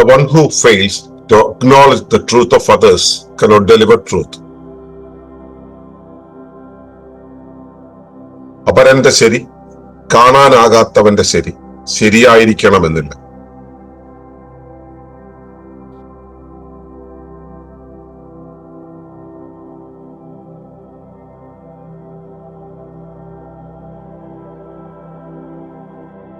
The one who fails to acknowledge the truth of others cannot deliver truth. അപരന്റെ ശരി കാണാനാകാത്തവന്റെ ശരി ശരിയായിരിക്കണമെന്നില്ല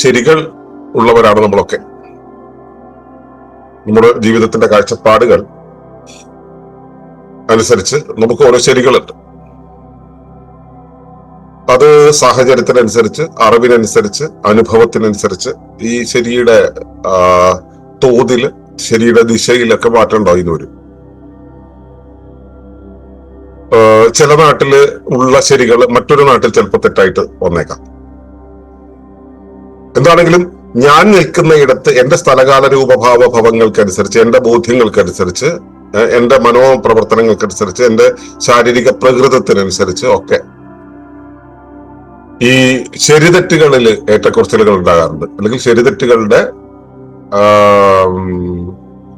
ശരികൾ ഉള്ളവരാണ് നമ്മളൊക്കെ. നമ്മുടെ ജീവിതത്തിന്റെ കാഴ്ചപ്പാടുകൾ അനുസരിച്ച് നമുക്ക് ഓരോ ശരികളുണ്ട്. അത് സാഹചര്യത്തിനനുസരിച്ച് അറിവിനനുസരിച്ച് അനുഭവത്തിനനുസരിച്ച് ഈ ശരിയുടെ ആ, തോതിൽ ശരിയുടെ ദിശയിലൊക്കെ മാറ്റം ഉണ്ടായിന്ന് വരും. ചില നാട്ടിൽ ഉള്ള ശരികൾ മറ്റൊരു നാട്ടിൽ ചിലപ്പോൾ തെറ്റായിട്ട് വന്നേക്കാം. എന്താണെങ്കിലും ഞാൻ നിൽക്കുന്ന ഇടത്ത് എന്റെ സ്ഥലകാല രൂപഭാവ ഭവങ്ങൾക്കനുസരിച്ച് എന്റെ ബോധ്യങ്ങൾക്കനുസരിച്ച് എന്റെ മനോപ്രവർത്തനങ്ങൾക്കനുസരിച്ച് എന്റെ ശാരീരിക പ്രകൃതത്തിനനുസരിച്ച് ഒക്കെ ഈ ശരിതെറ്റുകളിൽ ഏറ്റക്കുറച്ചിലുകൾ ഉണ്ടാകാറുണ്ട്. അല്ലെങ്കിൽ ശരിതെറ്റുകളുടെ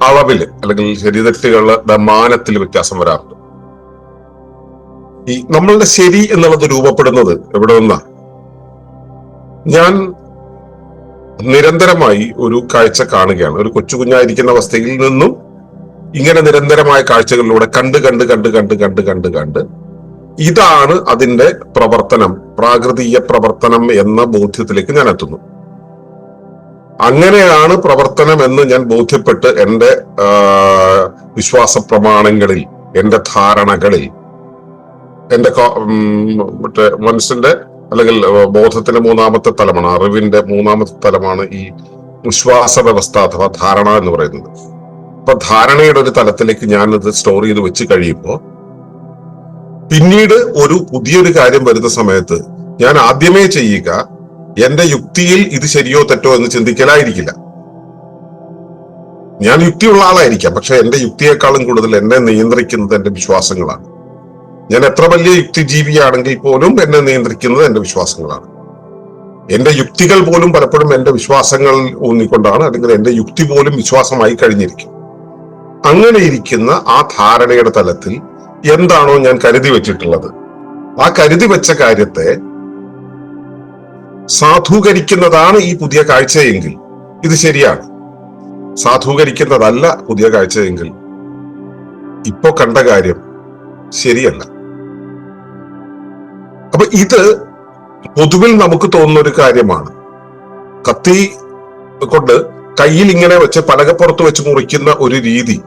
അളവിൽ അല്ലെങ്കിൽ ശരിതെറ്റുകളുടെ മാനത്തിൽ വ്യത്യാസം വരാറുണ്ട്. ഈ നമ്മളുടെ ശരി എന്നുള്ളത് രൂപപ്പെടുന്നത് എവിടെ നിന്നാ ഞാൻ നിരന്തരമായി ഒരു കാഴ്ച കാണുകയാണ്. ഒരു കൊച്ചു കുഞ്ഞായിരിക്കുന്ന അവസ്ഥയിൽ നിന്നും ഇങ്ങനെ നിരന്തരമായ കാഴ്ചകളിലൂടെ കണ്ട് കണ്ട് കണ്ട് കണ്ട് കണ്ട് കണ്ട് കണ്ട് ഇതാണ് അതിന്റെ പ്രവർത്തനം പ്രാകൃതീയ പ്രവർത്തനം എന്ന ബോധ്യത്തിലേക്ക് ഞാൻ എത്തുന്നു. അങ്ങനെയാണ് പ്രവർത്തനം എന്ന് ഞാൻ ബോധ്യപ്പെട്ട് എന്റെ വിശ്വാസ പ്രമാണങ്ങളിൽ എന്റെ ധാരണകളിൽ എന്റെ മറ്റേ മനസ്സിന്റെ അല്ലെങ്കിൽ ബോധത്തിന്റെ മൂന്നാമത്തെ തലമാണ് അറിവിന്റെ മൂന്നാമത്തെ തലമാണ് ഈ വിശ്വാസ വ്യവസ്ഥ അഥവാ ധാരണ എന്ന് പറയുന്നത്. അപ്പൊ ധാരണയുടെ ഒരു തലത്തിലേക്ക് ഞാൻ ഇത് സ്റ്റോർ ചെയ്ത് വെച്ച് കഴിയുമ്പോൾ പിന്നീട് ഒരു പുതിയൊരു കാര്യം വരുന്ന സമയത്ത് ഞാൻ ആദ്യമേ ചെയ്യുക എന്റെ യുക്തിയിൽ ഇത് ശരിയോ തെറ്റോ എന്ന് ചിന്തിക്കലായിരിക്കില്ല. ഞാൻ യുക്തിയുള്ള ആളായിരിക്കാം പക്ഷെ എന്റെ യുക്തിയെക്കാളും കൂടുതൽ എന്നെ നിയന്ത്രിക്കുന്നത് എന്റെ വിശ്വാസങ്ങളാണ്. ഞാൻ എത്ര വലിയ യുക്തിജീവിയാണെങ്കിൽ പോലും എന്നെ നിയന്ത്രിക്കുന്നത് എന്റെ വിശ്വാസങ്ങളാണ്. എന്റെ യുക്തികൾ പോലും പലപ്പോഴും എന്റെ വിശ്വാസങ്ങൾ ഊന്നിക്കൊണ്ടാണ് അല്ലെങ്കിൽ എന്റെ യുക്തി പോലും വിശ്വാസമായി കഴിഞ്ഞിരിക്കും. അങ്ങനെ ഇരിക്കുന്ന ആ ധാരണയുടെ തലത്തിൽ എന്താണോ ഞാൻ കരുതി വെച്ചിട്ടുള്ളത്. ആ കരുതി വെച്ച കാര്യത്തെ സാധൂകരിക്കുന്നതാണ് ഈ പുതിയ കാഴ്ചയെങ്കിൽ ഇത് ശരിയാണ്. സാധൂകരിക്കുന്നതല്ല പുതിയ കാഴ്ചയെങ്കിൽ ഇപ്പോ കണ്ട കാര്യം ശരിയല്ല. അപ്പൊ ഇത് പൊതുവിൽ നമുക്ക് തോന്നുന്ന ഒരു കാര്യമാണ്. കത്തി കൊണ്ട് കയ്യിൽ ഇങ്ങനെ വെച്ച് പലകപ്പുറത്ത് വെച്ച് മുറിക്കുന്ന ഒരു രീതി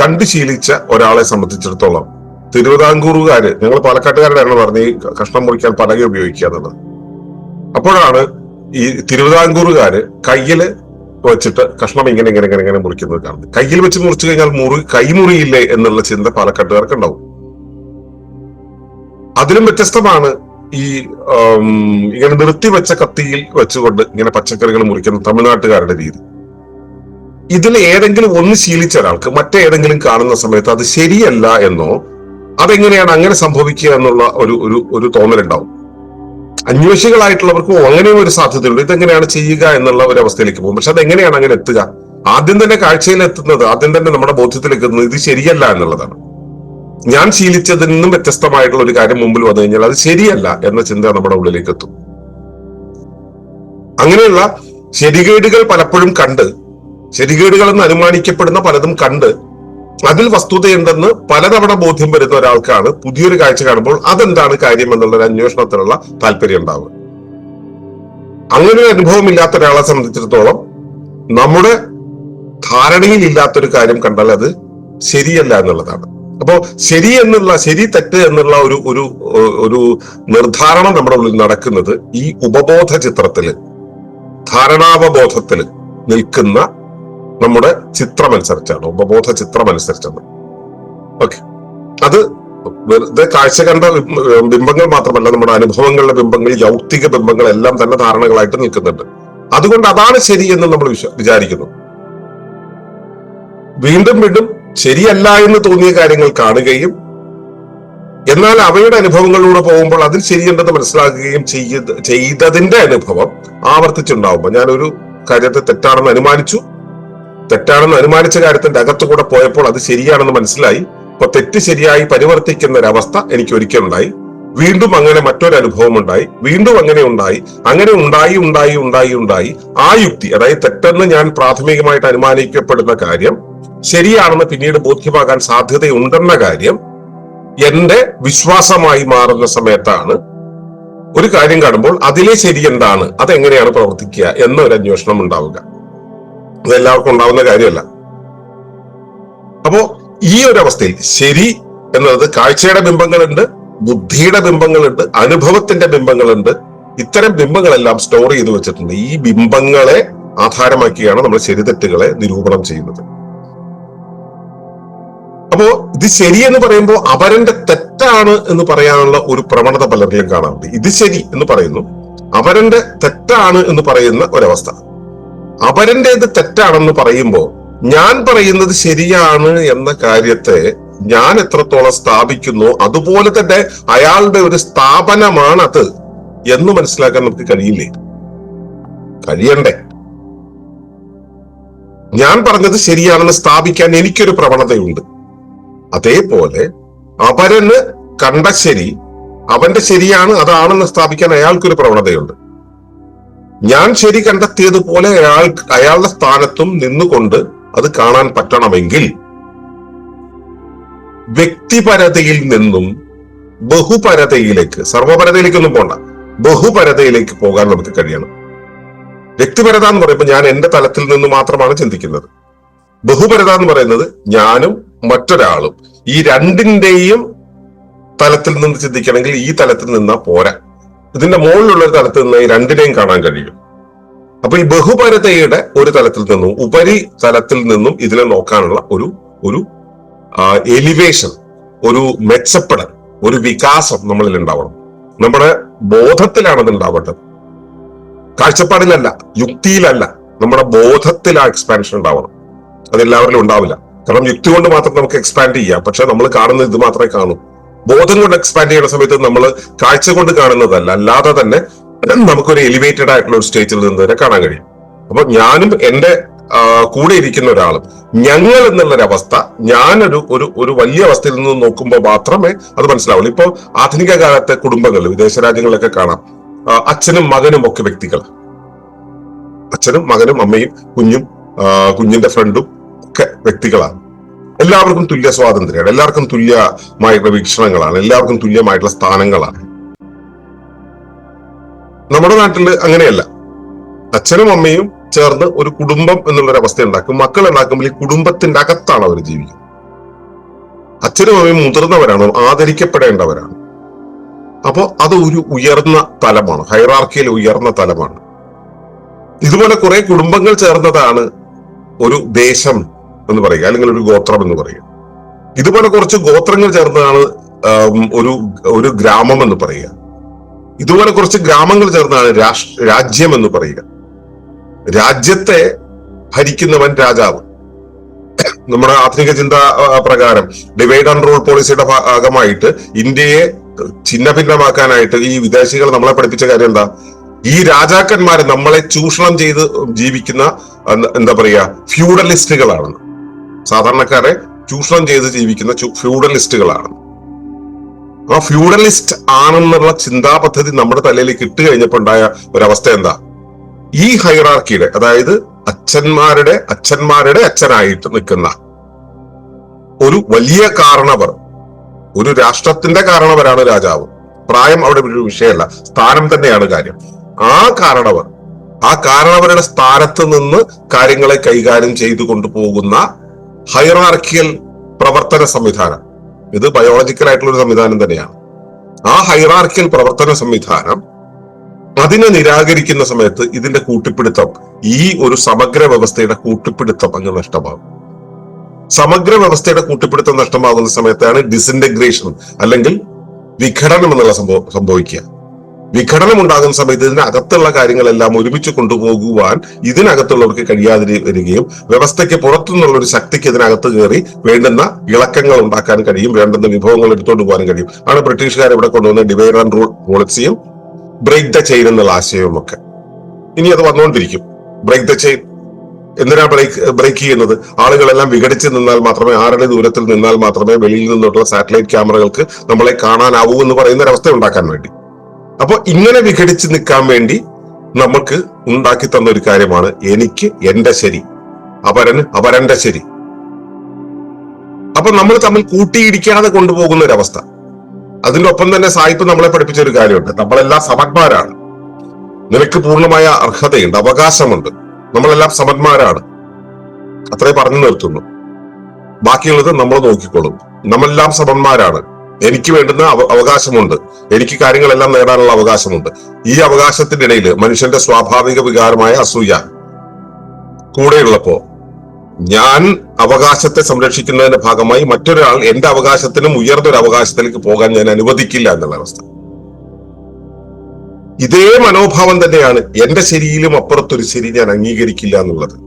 കണ്ടു ശീലിച്ച ഒരാളെ സംബന്ധിച്ചിടത്തോളം തിരുവിതാംകൂറുകാര് ഞങ്ങൾ പാലക്കാട്ടുകാരുടെയാണ് പറഞ്ഞ് ഈ കഷ്ണം മുറിക്കാൻ പലക ഉപയോഗിക്കുക എന്നുള്ളത് അപ്പോഴാണ് ഈ തിരുവിതാംകൂറുകാര് കയ്യിൽ വെച്ചിട്ട് കഷ്ണം ഇങ്ങനെ ഇങ്ങനെ ഇങ്ങനെ ഇങ്ങനെ മുറിക്കുന്നത് കാണുന്നത്. കയ്യിൽ വെച്ച് മുറിച്ചു കഴിഞ്ഞാൽ മുറി കൈമുറിയില്ലേ എന്നുള്ള ചിന്ത പാലക്കാട്ടുകാർക്ക് ഉണ്ടാവും അതിലും വ്യത്യസ്തമാണ് ഈ ഇങ്ങനെ നിർത്തിവെച്ച കത്തിയിൽ വെച്ചുകൊണ്ട് ഇങ്ങനെ പച്ചക്കറികൾ മുറിക്കുന്ന തമിഴ്നാട്ടുകാരുടെ രീതി. ഇതിൽ ഏതെങ്കിലും ഒന്ന് ശീലിച്ച ഒരാൾക്ക് മറ്റേതെങ്കിലും കാണുന്ന സമയത്ത് അത് ശരിയല്ല എന്നോ അതെങ്ങനെയാണ് അങ്ങനെ സംഭവിക്കുക എന്നുള്ള ഒരു ഒരു ഒരു തോന്നലുണ്ടാവും. അന്വേഷികളായിട്ടുള്ളവർക്കും അങ്ങനെയും ഒരു സാധ്യതയുണ്ട്. ഇതെങ്ങനെയാണ് ചെയ്യുക എന്നുള്ള ഒരു അവസ്ഥയിലേക്ക് പോകും. പക്ഷെ അതെങ്ങനെയാണ് അങ്ങനെ എത്തുക? ആദ്യം തന്നെ കാഴ്ചയിൽ എത്തുന്നത് ആദ്യം തന്നെ നമ്മുടെ ബോധ്യത്തിലേക്ക് എത്തുന്നത് ഇത് ശരിയല്ല എന്നുള്ളതാണ്. ഞാൻ ശീലിച്ചതിൽ നിന്നും വ്യത്യസ്തമായിട്ടുള്ള ഒരു കാര്യം മുമ്പിൽ വന്നു കഴിഞ്ഞാൽ അത് ശരിയല്ല എന്ന ചിന്ത നമ്മുടെ ഉള്ളിലേക്ക് എത്തും. അങ്ങനെയുള്ള ശരികേടുകൾ പലപ്പോഴും കണ്ട് ശരികേടുകൾ എന്ന് അനുമാനിക്കപ്പെടുന്ന പലതും കണ്ട് അതിൽ വസ്തുതയുണ്ടെന്ന് പലതവണ ബോധ്യം വരുന്ന ഒരാൾക്കാണ് പുതിയൊരു കാഴ്ച കാണുമ്പോൾ അതെന്താണ് കാര്യം എന്നുള്ള ഒരു അന്വേഷണത്തിനുള്ള താല്പര്യം ഉണ്ടാവുക. അങ്ങനെ ഒരു അനുഭവം ഇല്ലാത്ത ഒരാളെ സംബന്ധിച്ചിടത്തോളം നമ്മുടെ ധാരണയിൽ ഇല്ലാത്തൊരു കാര്യം കണ്ടാൽ അത് ശരിയല്ല എന്നുള്ളതാണ്. അപ്പോ ശരി എന്നുള്ള ശരി തെറ്റ് എന്നുള്ള ഒരു ഒരു ഒരു നിർദ്ധാരണം നമ്മുടെ ഉള്ളിൽ നടക്കുന്നത് ഈ ഉപബോധ ചിത്രത്തിൽ ധാരണാവബോധത്തിൽ നിൽക്കുന്ന നമ്മുടെ ചിത്രമനുസരിച്ചാണ് ഉപബോധ ചിത്രമനുസരിച്ചാണ്. ഓക്കെ. അത് വെറുതെ കാഴ്ച കണ്ട ബിംബങ്ങൾ മാത്രമല്ല നമ്മുടെ അനുഭവങ്ങളുടെ ബിംബങ്ങൾ യൗക്തിക ബിംബങ്ങൾ എല്ലാം തന്നെ ധാരണകളായിട്ട് നിൽക്കുന്നുണ്ട്. അതുകൊണ്ട് അതാണ് ശരി എന്ന് നമ്മൾ വിചാരിക്കുന്നു. വീണ്ടും വീണ്ടും ശരിയല്ല എന്ന് തോന്നിയ കാര്യങ്ങൾ കാണുകയും എന്നാൽ അവയുടെ അനുഭവങ്ങളിലൂടെ പോകുമ്പോൾ അതിൽ ശരിയുണ്ടെന്ന് മനസ്സിലാക്കുകയും ചെയ്ത് ചെയ്തതിന്റെ അനുഭവം ആവർത്തിച്ചുണ്ടാവുമ്പോൾ ഞാനൊരു കാര്യത്തെ തെറ്റാണെന്ന് അനുമാനിച്ചു. തെറ്റാണെന്ന് അനുമാനിച്ച കാര്യത്തിന്റെ അകത്തുകൂടെ പോയപ്പോൾ അത് ശരിയാണെന്ന് മനസ്സിലായി. അപ്പൊ തെറ്റ് ശരിയായി പരിവർത്തിക്കുന്ന ഒരവസ്ഥ എനിക്ക് ഒരിക്കലുണ്ടായി വീണ്ടും അങ്ങനെ മറ്റൊരു അനുഭവം ഉണ്ടായി വീണ്ടും അങ്ങനെ ഉണ്ടായി. അങ്ങനെ ഉണ്ടായി ഉണ്ടായി ഉണ്ടായി ഉണ്ടായി. ആ യുക്തി അതായത് തെറ്റെന്ന് ഞാൻ പ്രാഥമികമായിട്ട് അനുമാനിക്കപ്പെടുന്ന കാര്യം ശരിയാണെന്ന് പിന്നീട് ബോധ്യമാകാൻ സാധ്യതയുണ്ടെന്ന കാര്യം എന്റെ വിശ്വാസമായി മാറുന്ന സമയത്താണ് ഒരു കാര്യം കാണുമ്പോൾ അതിലെ ശരി എന്താണ്? അതെങ്ങനെയാണ് പ്രവർത്തിക്കുക എന്ന ഒരു അന്വേഷണം ഉണ്ടാവുക. അതെല്ലാവർക്കും ഉണ്ടാവുന്ന കാര്യമല്ല. അപ്പോ ഈ ഒരു അവസ്ഥയിൽ ശരി എന്നത് കാഴ്ചയുടെ ബിംബങ്ങളുണ്ട് ബുദ്ധിയുടെ ബിംബങ്ങളുണ്ട് അനുഭവത്തിന്റെ ബിംബങ്ങളുണ്ട്. ഇത്തരം ബിംബങ്ങളെല്ലാം സ്റ്റോർ ചെയ്തു വെച്ചിട്ടുണ്ട്. ഈ ബിംബങ്ങളെ ആധാരമാക്കിയാണ് നമ്മൾ ശരിതെറ്റുകളെ നിരൂപണം ചെയ്യുന്നത്. അപ്പോ ഇത് ശരിയെന്ന് പറയുമ്പോൾ അവരന്റെ തെറ്റാണ് എന്ന് പറയാനുള്ള ഒരു പ്രവണത പലരിലും കാണാറുണ്ട്. ഇത് ശരി എന്ന് പറയുന്നു. അവരന്റെ തെറ്റാണ് എന്ന് പറയുന്ന ഒരവസ്ഥ. അവരന്റേത് തെറ്റാണെന്ന് പറയുമ്പോൾ ഞാൻ പറയുന്നത് ശരിയാണ് എന്ന കാര്യത്തെ ഞാൻ എത്രത്തോളം സ്ഥാപിക്കുന്നു അതുപോലെ തന്നെ അയാളുടെ ഒരു സ്ഥാപനമാണത് എന്ന് മനസ്സിലാക്കാൻ നമുക്ക് കഴിയില്ലേ? കഴിയണ്ടേ? ഞാൻ പറഞ്ഞത് ശരിയാണെന്ന് സ്ഥാപിക്കാൻ എനിക്കൊരു പ്രവണതയുണ്ട്. അതേപോലെ അവരന് കണ്ട ശരി അവന്റെ ശരിയാണ് അതാണെന്ന് സ്ഥാപിക്കാൻ അയാൾക്കൊരു പ്രവണതയുണ്ട്. ഞാൻ ശരി കണ്ടെത്തിയതുപോലെ അയാൾ അയാളുടെ സ്ഥാനത്തും നിന്നുകൊണ്ട് അത് കാണാൻ പറ്റണമെങ്കിൽ വ്യക്തിപരതയിൽ നിന്നും ബഹുപരതയിലേക്ക് സർവപരതയിലേക്കൊന്നും പോണ്ട ബഹുപരതയിലേക്ക് പോകാൻ നമുക്ക് കഴിയണം. വ്യക്തിപരത എന്ന് പറയുമ്പോൾ ഞാൻ എന്റെ തലത്തിൽ നിന്ന് മാത്രമാണ് ചിന്തിക്കുന്നത്. ബഹുപരത എന്ന് പറയുന്നത് ഞാനും മറ്റൊരാളും ഈ രണ്ടിന്റെയും തലത്തിൽ നിന്ന് ചിന്തിക്കണമെങ്കിൽ ഈ തലത്തിൽ നിന്നാ പോരാ. ഇതിന്റെ മുകളിലുള്ള ഒരു തലത്തിൽ നിന്ന് ഈ രണ്ടിനെയും കാണാൻ കഴിയും. അപ്പൊ ഈ ബഹുപരതയുടെ ഒരു തലത്തിൽ നിന്നും ഉപരി തലത്തിൽ നിന്നും ഇതിനെ നോക്കാനുള്ള ഒരു ഒരു എലിവേഷൻ ഒരു മെച്ചപ്പെടൽ ഒരു വികാസം നമ്മളിൽ ഉണ്ടാവണം. നമ്മുടെ ബോധത്തിലാണ് അത് കാഴ്ചപ്പാടിലല്ല യുക്തിയിലല്ല നമ്മുടെ ബോധത്തിൽ ആ എക്സ്പാൻഷൻ ഉണ്ടാവണം. അതെല്ലാവരിലും ഉണ്ടാവില്ല. കാരണം യുക്തി കൊണ്ട് മാത്രം നമുക്ക് എക്സ്പാൻഡ് ചെയ്യാം. പക്ഷെ നമ്മൾ കാണുന്ന ഇത് മാത്രമേ കാണൂ. ബോധം കൊണ്ട് എക്സ്പാൻഡ് ചെയ്യുന്ന സമയത്ത് നമ്മൾ കാഴ്ച കൊണ്ട് കാണുന്നതല്ല. അല്ലാതെ തന്നെ നമുക്കൊരു എലിവേറ്റഡ് ആയിട്ടുള്ള ഒരു സ്റ്റേജിൽ നിന്ന് തന്നെ കാണാൻ കഴിയും. അപ്പൊ ഞാനും എന്റെ കൂടെ ഇരിക്കുന്ന ഒരാളും ഞങ്ങൾ എന്നുള്ളൊരു അവസ്ഥ ഞാനൊരു ഒരു ഒരു വലിയ അവസ്ഥയിൽ നിന്ന് നോക്കുമ്പോൾ മാത്രമേ അത് മനസ്സിലാവുള്ളൂ. ഇപ്പോൾ ആധുനിക കാലത്തെ കുടുംബങ്ങളിൽ വിദേശ രാജ്യങ്ങളിലൊക്കെ കാണാം. അച്ഛനും മകനും ഒക്കെ വ്യക്തികൾ അച്ഛനും മകനും അമ്മയും കുഞ്ഞും കുഞ്ഞിന്റെ ഫ്രണ്ടും ഒക്കെ വ്യക്തികളാണ്. എല്ലാവർക്കും തുല്യ സ്വാതന്ത്ര്യമാണ് എല്ലാവർക്കും തുല്യമായിട്ടുള്ള വീക്ഷണങ്ങളാണ് എല്ലാവർക്കും തുല്യമായിട്ടുള്ള സ്ഥാനങ്ങളാണ്. നമ്മുടെ നാട്ടിൽ അങ്ങനെയല്ല. അച്ഛനും അമ്മയും ചേർന്ന് ഒരു കുടുംബം എന്നുള്ളൊരു അവസ്ഥ ഉണ്ടാക്കും. മക്കൾ ഉണ്ടാക്കുമ്പോൾ ഈ കുടുംബത്തിന്റെ അകത്താണ് അവർ ജീവിക്കുന്നത്. അച്ഛനും അമ്മയും മുതിർന്നവരാണ് ആദരിക്കപ്പെടേണ്ടവരാണ്. അപ്പോ അത് ഒരു ഉയർന്ന തലമാണ് ഹൈറാർക്കിയിൽ ഉയർന്ന തലമാണ്. ഇതുപോലെ കുറെ കുടുംബങ്ങൾ ചേർന്നതാണ് ഒരു ദേശം എന്ന് പറയുക അല്ലെങ്കിൽ ഒരു ഗോത്രം എന്ന് പറയുക ഇതുപോലെ കുറച്ച് ഗോത്രങ്ങൾ ചേർന്നതാണ് ഒരു ഒരു ഗ്രാമം എന്ന് പറയുക. ഇതുപോലെ കുറച്ച് ഗ്രാമങ്ങൾ ചേർന്നതാണ് രാജ്യം എന്ന് പറയുക. രാജ്യത്തെ ഭരിക്കുന്നവൻ രാജാവ്. നമ്മുടെ ആധുനിക ചിന്ത പ്രകാരം ഡിവൈഡ് ആൻഡ് റൂൾ പോളിസിയുടെ ഭാഗമായിട്ട് ഇന്ത്യയെ ഛിന്ന ഭിന്നമാക്കാനായിട്ട് ഈ വിദേശികൾ നമ്മളെ പഠിപ്പിച്ച കാര്യം എന്താ? ഈ രാജാക്കന്മാരെ നമ്മളെ ചൂഷണം ചെയ്ത് ജീവിക്കുന്ന എന്താ പറയാ ഫ്യൂഡലിസ്റ്റുകളാണ്. സാധാരണക്കാരെ ചൂഷണം ചെയ്ത് ജീവിക്കുന്ന ഫ്യൂഡലിസ്റ്റുകളാണ്. ആ ഫ്യൂഡലിസ്റ്റ് ആണെന്നുള്ള ചിന്താ പദ്ധതി നമ്മുടെ തലയിൽ ഇട്ട് കഴിഞ്ഞപ്പോൾ ഉണ്ടായ ഒരവസ്ഥ എന്താ? ഈ ഹൈറാർക്കിയുടെ അതായത് അച്ഛന്മാരുടെ അച്ഛന്മാരുടെ അച്ഛനായിട്ട് നിൽക്കുന്ന ഒരു വലിയ കാരണവർ ഒരു രാഷ്ട്രത്തിന്റെ കാരണവരാണ് രാജാവ്. പ്രായം അവിടെ ഒരു വിഷയമല്ല സ്ഥാനം തന്നെയാണ് കാര്യം. ആ കാരണവർ ആ കാരണവരുടെ സ്ഥാനത്ത് നിന്ന് കാര്യങ്ങളെ കൈകാര്യം ചെയ്തു കൊണ്ടുപോകുന്ന ഹൈറാർക്കിയൽ പ്രവർത്തന സംവിധാനം. ഇത് ബയോളജിക്കൽ ആയിട്ടുള്ള ഒരു സംവിധാനം തന്നെയാണ്. ആ ഹൈറാർക്കിയൽ പ്രവർത്തന സംവിധാനം അതിനെ നിരാകരിക്കുന്ന സമയത്ത് ഇതിന്റെ കൂട്ടിപ്പിടുത്തം ഈ ഒരു സമഗ്ര വ്യവസ്ഥയുടെ കൂട്ടിപ്പിടുത്തം അങ്ങ് നഷ്ടമാകും സമഗ്ര വ്യവസ്ഥയുടെ കൂട്ടിപ്പിടുത്തം നഷ്ടമാകുന്ന സമയത്താണ് ഡിസിന്റഗ്രേഷൻ അല്ലെങ്കിൽ വിഘടനം എന്നുള്ള സംഭവം സംഭവിക്കുക. വിഘടനം ഉണ്ടാകുന്ന സമയത്ത് ഇതിനകത്തുള്ള കാര്യങ്ങളെല്ലാം ഒരുമിച്ച് കൊണ്ടുപോകുവാൻ ഇതിനകത്തുള്ളവർക്ക് കഴിയാതെ വരികയും വ്യവസ്ഥയ്ക്ക് പുറത്തുനിന്നുള്ള ഒരു ശക്തിക്ക് ഇതിനകത്ത് കയറി വേണ്ടുന്ന ഇളക്കങ്ങൾ ഉണ്ടാക്കാൻ കഴിയും വേണ്ടുന്ന വിഭവങ്ങൾ എടുത്തുകൊണ്ട് പോകാനും കഴിയും. ആണ് ബ്രിട്ടീഷുകാർ ഇവിടെ കൊണ്ടുവന്ന ഡിവൈഡ് ആൻഡ് റൂൾ പോളിസിയും ബ്രേക്ക് ദ ചെയിൻ എന്നുള്ള ആശയവും ഒക്കെ. ഇനി അത് വന്നുകൊണ്ടിരിക്കും ബ്രേക്ക് ദ ചെയിൻ. എന്തിനാ ബ്രേക്ക് ബ്രേക്ക് ചെയ്യുന്നത്? ആളുകളെല്ലാം വിഘടിച്ച് നിന്നാൽ മാത്രമേ ആരുടെ ദൂരത്തിൽ നിന്നാൽ മാത്രമേ വെളിയിൽ നിന്നുള്ള സാറ്റലൈറ്റ് ക്യാമറകൾക്ക് നമ്മളെ കാണാനാവൂ എന്ന് പറയുന്ന ഒരവസ്ഥ ഉണ്ടാക്കാൻ വേണ്ടി. അപ്പോൾ ഇങ്ങനെ വിഘടിച്ച് നിൽക്കാൻ വേണ്ടി നമുക്ക് ഉണ്ടാക്കി തന്ന ഒരു കാര്യമാണ് എനിക്ക് എന്റെ ശരി അപരന് അപരന്റെ ശരി. അപ്പൊ നമ്മൾ തമ്മിൽ കൂട്ടിയിടിക്കാതെ കൊണ്ടുപോകുന്ന ഒരവസ്ഥ അതിന്റെ ഒപ്പം തന്നെ സായിപ്പ് നമ്മളെ പഠിപ്പിച്ച ഒരു കാര്യമുണ്ട്. നമ്മളെല്ലാം സമന്മാരാണ് നിനക്ക് പൂർണമായ അർഹതയുണ്ട് അവകാശമുണ്ട്. നമ്മളെല്ലാം സമന്മാരാണ് അത്രേ പറഞ്ഞു നിർത്തുന്നു. ബാക്കിയുള്ളത് നമ്മൾ നോക്കിക്കൊള്ളും നമ്മളെല്ലാം സമന്മാരാണ്. എനിക്ക് വേണ്ടുന്ന അവ- അവകാശമുണ്ട്. എനിക്ക് കാര്യങ്ങളെല്ലാം നേടാനുള്ള അവകാശമുണ്ട്. ഈ അവകാശത്തിന്റെ ഇടയിൽ മനുഷ്യന്റെ സ്വാഭാവിക വികാരമായ അസൂയ കൂടെയുള്ളപ്പോ ഞാൻ അവകാശത്തെ സംരക്ഷിക്കുന്നതിന്റെ ഭാഗമായി മറ്റൊരാൾ എന്റെ അവകാശത്തിനും ഉയർന്നൊരു അവകാശത്തിലേക്ക് പോകാൻ ഞാൻ അനുവദിക്കില്ല എന്നുള്ള അവസ്ഥ. ഇതേ മനോഭാവം തന്നെയാണ് എന്റെ ശരിയിലും അപ്പുറത്തൊരു ശരി ഞാൻ അംഗീകരിക്കില്ല എന്നുള്ളത്.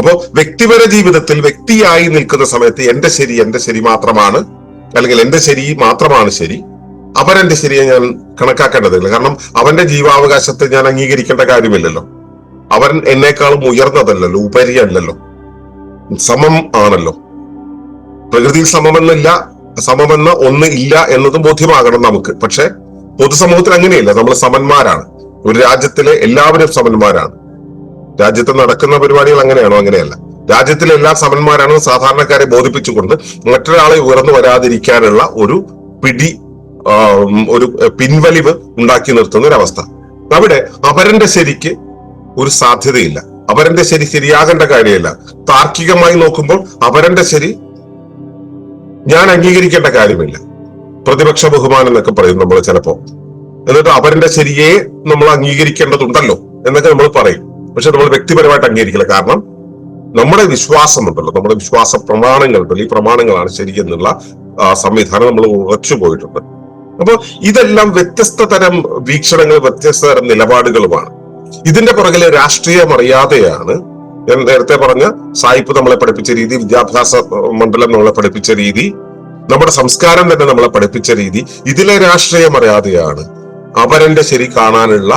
അപ്പോ വ്യക്തിപര ജീവിതത്തിൽ വ്യക്തിയായി നിൽക്കുന്ന സമയത്ത് എന്റെ ശരി എന്റെ ശരി മാത്രമാണ് അല്ലെങ്കിൽ എന്റെ ശരി മാത്രമാണ് ശരി. അവരെന്റെ ശരിയെ ഞാൻ കണക്കാക്കേണ്ടതില്ല. കാരണം അവന്റെ ജീവാവകാശത്തെ ഞാൻ അംഗീകരിക്കേണ്ട കാര്യമില്ലല്ലോ. അവൻ എന്നെക്കാളും ഉയർന്നതല്ലല്ലോ ഉപരിയല്ലല്ലോ. സമം ആണല്ലോ. പ്രകൃതിയിൽ സമമെന്നില്ല സമമെന്ന ഒന്ന് ഇല്ല എന്നതും ബോധ്യമാകണം നമുക്ക്. പക്ഷെ പൊതുസമൂഹത്തിൽ അങ്ങനെയല്ല. നമ്മൾ സമന്മാരാണ്. ഒരു രാജ്യത്തിലെ എല്ലാവരും സമന്മാരാണ്. രാജ്യത്ത് നടക്കുന്ന പരിപാടികൾ അങ്ങനെയാണോ? അങ്ങനെയല്ല. രാജ്യത്തിലെ എല്ലാ സമന്മാരാണ് സാധാരണക്കാരെ ബോധിപ്പിച്ചുകൊണ്ട് മറ്റൊരാളെ ഉയർന്നു വരാതിരിക്കാനുള്ള ഒരു പിടി ഒരു പിൻവലിവ് ഉണ്ടാക്കി നിർത്തുന്ന ഒരു അവസ്ഥ. അവിടെ അപരന്റെ ശരിക്ക് ഒരു സാധ്യതയില്ല. അപരന്റെ ശരി ശരിയാകേണ്ട കാര്യമല്ല. താർക്കികമായി നോക്കുമ്പോൾ അപരന്റെ ശരി ഞാൻ അംഗീകരിക്കേണ്ട കാര്യമില്ല. പ്രതിപക്ഷ ബഹുമാനം എന്നൊക്കെ പറയും നമ്മൾ ചിലപ്പോ എന്നിട്ട് അവരുടെ ശരിയെ നമ്മൾ അംഗീകരിക്കേണ്ടതുണ്ടല്ലോ എന്നൊക്കെ നമ്മൾ പറയും. പക്ഷെ നമ്മൾ വ്യക്തിപരമായിട്ട് അംഗീകരിക്കില്ല. കാരണം നമ്മുടെ വിശ്വാസമുണ്ടല്ലോ. നമ്മുടെ വിശ്വാസ പ്രമാണങ്ങളുണ്ടല്ലോ ഈ പ്രമാണങ്ങളാണ് ശരിയെന്നുള്ള സംവിധാനം നമ്മൾ ഉറച്ചു പോയിട്ടുണ്ട്. അപ്പോൾ ഇതെല്ലാം വ്യത്യസ്ത തരം വീക്ഷണങ്ങൾ വ്യത്യസ്ത തരം നിലപാടുകളുമാണ്. ഇതിന്റെ പുറകിലെ രാഷ്ട്രീയം അറിയാതെയാണ് ഞാൻ നേരത്തെ പറഞ്ഞ സായിപ്പ് നമ്മളെ പഠിപ്പിച്ച രീതി വിദ്യാഭ്യാസ മണ്ഡലം നമ്മളെ പഠിപ്പിച്ച രീതി നമ്മുടെ സംസ്കാരം തന്നെ നമ്മളെ പഠിപ്പിച്ച രീതി. ഇതിലെ രാഷ്ട്രീയം അറിയാതെയാണ് അവരന്റെ ശരി കാണാനുള്ള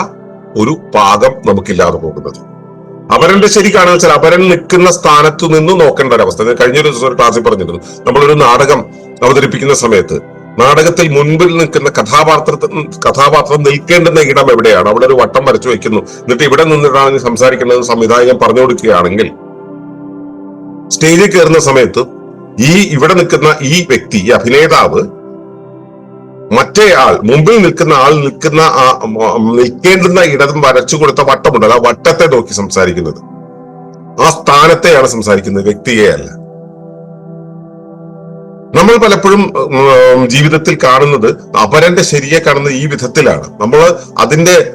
ഒരു പാകം നമുക്കില്ലാതെ പോകുന്നത്. അവരന്റെ ശരി കാണാൻ വെച്ചാൽ അപരൻ നിൽക്കുന്ന സ്ഥാനത്ത് നിന്ന് നോക്കേണ്ട ഒരവസ്ഥ ഞാൻ കഴിഞ്ഞൊരു ദിവസം ഒരു ക്ലാസ്സിൽ പറഞ്ഞിരുന്നു. നമ്മളൊരു നാടകം അവതരിപ്പിക്കുന്ന സമയത്ത് നാടകത്തിൽ മുൻപിൽ നിൽക്കുന്ന കഥാപാത്ര കഥാപാത്രം നിൽക്കേണ്ടുന്ന ഇടം എവിടെയാണ്? അവിടെ ഒരു വട്ടം വരച്ചു വെക്കുന്നു എന്നിട്ട് ഇവിടെ നിന്നിട്ടാണ് സംസാരിക്കുന്നത് സംവിധായകൻ പറഞ്ഞു കൊടുക്കുകയാണെങ്കിൽ സ്റ്റേജിൽ കയറുന്ന സമയത്ത് ഈ ഇവിടെ നിൽക്കുന്ന ഈ വ്യക്തി ഈ അഭിനേതാവ് മറ്റേ ആൾ മുമ്പിൽ നിൽക്കുന്ന ആൾ നിൽക്കുന്ന ആ നിൽക്കേണ്ടുന്ന ഇടതും വരച്ചു കൊടുത്ത വട്ടമുണ്ട്. ആ വട്ടത്തെ നോക്കി സംസാരിക്കുന്നത്. ആ സ്ഥാനത്തെയാണ് സംസാരിക്കുന്നത്. വ്യക്തിയെ അല്ല. നമ്മൾ പലപ്പോഴും ജീവിതത്തിൽ കാണുന്നത് അപരന്റെ ശരിയെ കാണുന്നത് ഈ വിധത്തിലാണ്. നമ്മൾ അതിന്റെ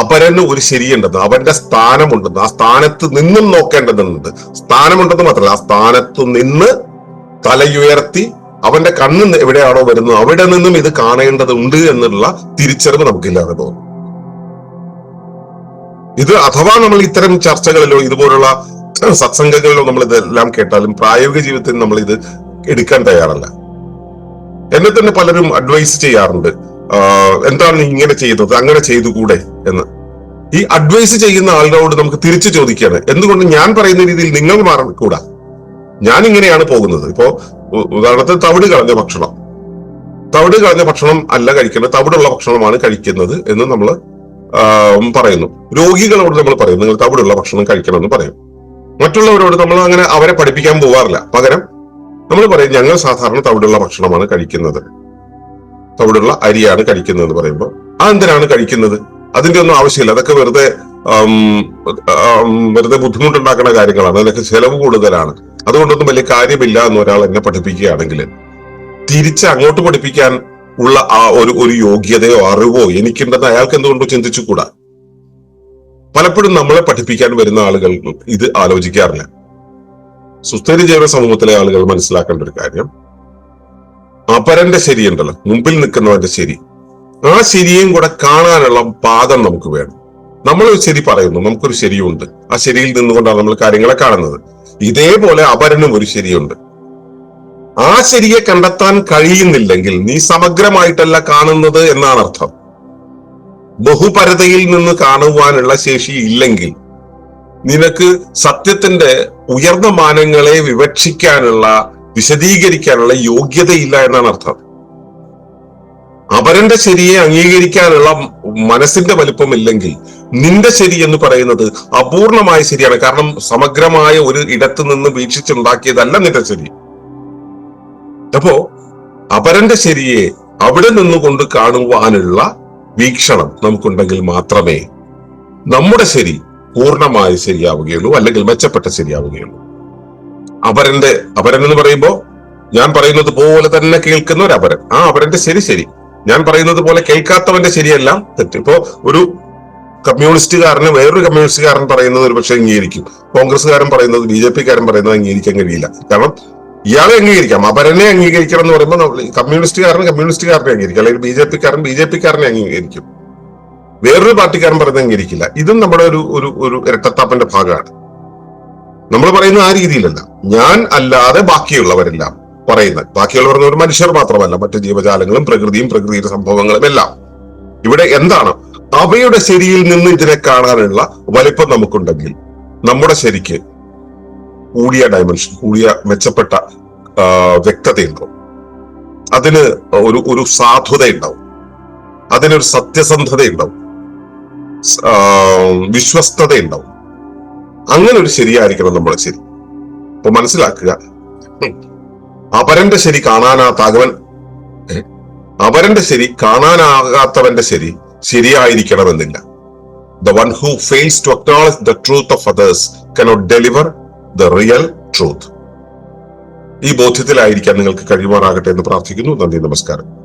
അപരന് ഒരു ശരിയുണ്ടെന്ന് അവന്റെ സ്ഥാനമുണ്ടെന്ന് ആ സ്ഥാനത്ത് നിന്നും നോക്കേണ്ടതുണ്ട്. സ്ഥാനമുണ്ടെന്ന് മാത്രമല്ല ആ സ്ഥാനത്ത് നിന്ന് തലയുയർത്തി അവന്റെ കണ്ണ് എവിടെയാണോ വരുന്നത് അവിടെ നിന്നും ഇത് കാണേണ്ടതുണ്ട് എന്നുള്ള തിരിച്ചറിവ് നമുക്കില്ലാതെ പോകും. ഇത് അഥവാ നമ്മൾ ഇത്തരം ചർച്ചകളിലോ ഇതുപോലുള്ള സത്സംഗങ്ങളിലോ നമ്മൾ ഇതെല്ലാം കേട്ടാലും പ്രായോഗിക ജീവിതത്തിൽ നമ്മൾ ഇത് എടുക്കാൻ തയ്യാറല്ല. എന്നെ തന്നെ പലരും അഡ്വൈസ് ചെയ്യാറുണ്ട്. എന്താണ് നീ ഇങ്ങനെ ചെയ്തത് അങ്ങനെ ചെയ്തുകൂടെ എന്ന്. ഈ അഡ്വൈസ് ചെയ്യുന്ന ആളുകളോട് നമുക്ക് തിരിച്ചു ചോദിക്കുകയാണ് എന്തുകൊണ്ട് ഞാൻ പറയുന്ന രീതിയിൽ നിങ്ങൾ മാറിക്കൂടാ ഞാൻ ഇങ്ങനെയാണ് പോകുന്നത്. ഇപ്പോ ഉദാഹരണത്തിന് തവിട് കളഞ്ഞ ഭക്ഷണം. തവിട് കളഞ്ഞ ഭക്ഷണം അല്ല കഴിക്കേണ്ടത് തവിടുള്ള ഭക്ഷണമാണ് കഴിക്കുന്നത് എന്ന് നമ്മൾ പറയുന്നു. രോഗികളോട് നമ്മൾ പറയും നിങ്ങൾ തവിടുള്ള ഭക്ഷണം കഴിക്കണമെന്ന് പറയും. മറ്റുള്ളവരോട് നമ്മൾ അങ്ങനെ അവരെ പഠിപ്പിക്കാൻ പോവാറില്ല. പകരം നമ്മൾ പറയും ഞങ്ങൾ സാധാരണ തവിടുള്ള ഭക്ഷണമാണ് കഴിക്കുന്നത്. തവിടുള്ള അരിയാണ് കഴിക്കുന്നത് എന്ന് പറയുമ്പോൾ അതെന്തിനാണ് കഴിക്കുന്നത്? അതിന്റെ ഒന്നും ആവശ്യമില്ല. അതൊക്കെ വെറുതെ വെറുതെ ബുദ്ധിമുട്ടുണ്ടാക്കുന്ന കാര്യങ്ങളാണ്. അതിനൊക്കെ ചെലവ് കൂടുതലാണ്. അതുകൊണ്ടൊന്നും വലിയ കാര്യമില്ല എന്ന് ഒരാൾ എന്നെ പഠിപ്പിക്കുകയാണെങ്കിൽ തിരിച്ച് അങ്ങോട്ട് പഠിപ്പിക്കാൻ ഉള്ള ആ ഒരു ഒരു യോഗ്യതയോ അറിവോ എനിക്കുണ്ടെന്ന് അയാൾക്ക് എന്തുകൊണ്ടോ ചിന്തിച്ചുകൂടാ? പലപ്പോഴും നമ്മളെ പഠിപ്പിക്കാൻ വരുന്ന ആളുകൾ ഇത് ആലോചിക്കാറില്ല. സുസ്ഥിര ജൈവ സമൂഹത്തിലെ ആളുകൾ മനസ്സിലാക്കേണ്ട ഒരു കാര്യം അപരന്റെ ശരിയുണ്ടല്ലോ മുമ്പിൽ നിൽക്കുന്നവന്റെ ശരി. ആ ശരിയും കൂടെ കാണാനുള്ള പാദം നമുക്ക് വേണം. നമ്മൾ ഒരു ശരി പറയുന്നു നമുക്കൊരു ശരിയുണ്ട്. ആ ശരിയിൽ നിന്നുകൊണ്ടാണ് നമ്മൾ കാര്യങ്ങളെ കാണുന്നത്. ഇതേപോലെ അപരനും ഒരു ശരിയുണ്ട്. ആ ശരിയെ കണ്ടെത്താൻ കഴിയുന്നില്ലെങ്കിൽ നീ സമഗ്രമായിട്ടല്ല കാണുന്നത് എന്നാണ് അർത്ഥം ബഹുപരതയിൽ നിന്ന് കാണുവാനുള്ള ശേഷി ഇല്ലെങ്കിൽ നിനക്ക് സത്യത്തിന്റെ ഉയർന്ന മാനങ്ങളെ വിവക്ഷിക്കാനുള്ള വിശദീകരിക്കാനുള്ള യോഗ്യതയില്ല എന്നാണ് അർത്ഥം അപരന്റെ ശരിയെ അംഗീകരിക്കാനുള്ള മനസ്സിന്റെ വലിപ്പമില്ലെങ്കിൽ നിന്റെ ശരി എന്ന് പറയുന്നത് അപൂർണമായ ശരിയാണ്. കാരണം സമഗ്രമായ ഒരു ഇടത്തു നിന്ന് വീക്ഷിച്ചുണ്ടാക്കിയതല്ല നിന്റെ ശരി. അപ്പോ അപരന്റെ ശരിയെ അവിടെ നിന്നുകൊണ്ട് കാണുവാനുള്ള വീക്ഷണം നമുക്കുണ്ടെങ്കിൽ മാത്രമേ നമ്മുടെ ശരി പൂർണമായി ശരിയാവുകയുള്ളൂ അല്ലെങ്കിൽ മെച്ചപ്പെട്ട ശരിയാവുകയുള്ളൂ. അപരന്റെ അപരൻ എന്ന് പറയുമ്പോ ഞാൻ പറയുന്നത് പോലെ തന്നെ കേൾക്കുന്ന ഒരു അപരൻ ആ അപരന്റെ ശരി ശരി. ഞാൻ പറയുന്നത് പോലെ കേൾക്കാത്തവന്റെ ശരിയെല്ലാം തെറ്റ്. ഇപ്പോ ഒരു കമ്മ്യൂണിസ്റ്റുകാരന് വേറൊരു കമ്മ്യൂണിസ്റ്റുകാരൻ പറയുന്നത് ഒരു പക്ഷേ അംഗീകരിക്കും. കോൺഗ്രസ്സുകാരൻ പറയുന്നത് ബി ജെ പിക്കാരൻ പറയുന്നത് അംഗീകരിക്കാൻ കഴിയില്ല കാരണം ഇയാളെ അംഗീകരിക്കാം അപരനെ അംഗീകരിക്കണം എന്ന് പറയുമ്പോൾ കമ്മ്യൂണിസ്റ്റുകാരൻ കമ്മ്യൂണിസ്റ്റുകാരനെ അംഗീകരിക്കും അല്ലെങ്കിൽ ബി ജെ പിക്കാരൻ ബി ജെ പിക്കാരനെ അംഗീകരിക്കും. വേറൊരു പാർട്ടിക്കാരൻ പറയുന്നത് അംഗീകരിക്കില്ല. ഇതും നമ്മുടെ ഒരു ഒരു ഒരു ഇരട്ടത്താപ്പന്റെ ഭാഗമാണ്. നമ്മൾ പറയുന്നത് ആ രീതിയിലല്ല. ഞാൻ അല്ലാതെ ബാക്കിയുള്ളവരെല്ലാം പറയുന്നത് ബാക്കിയുള്ളവർ ഒരു മനുഷ്യർ മാത്രമല്ല. മറ്റു ജീവജാലങ്ങളും പ്രകൃതിയും പ്രകൃതിയുടെ സംഭവങ്ങളും എല്ലാം. ഇവിടെ എന്താണ് അവയുടെ ശരിയിൽ നിന്ന് ഇതിനെ കാണാനുള്ള വലിപ്പം നമുക്കുണ്ടെങ്കിൽ നമ്മുടെ ശരിക്ക് കൂടിയ ഡയമെൻഷൻ കൂടിയ മെച്ചപ്പെട്ട വ്യക്തതയുണ്ടാവും. അതിന് ഒരു ഒരു സാധുത ഉണ്ടാവും അതിനൊരു സത്യസന്ധത ഉണ്ടാവും വിശ്വസ്തത ഉണ്ടാവും അങ്ങനെ ഒരു ശരിയായിരിക്കണം നമ്മുടെ ശരി. അപ്പൊ മനസ്സിലാക്കുക അപരന്റെ ശരി കാണാനാത്താകവൻ അവൻ ശരി കാണാനാകാത്തവന്റെ ശരി ശരിയായിരിക്കണമെന്നില്ല. The one who fails to acknowledge the truth of others cannot deliver the real truth ഈ ബോധ്യത്തിലായിരിക്കാൻ നിങ്ങൾക്ക് കഴിയുമാറാകട്ടെ എന്ന് പ്രാർത്ഥിക്കുന്നു. നന്ദി നമസ്കാരം.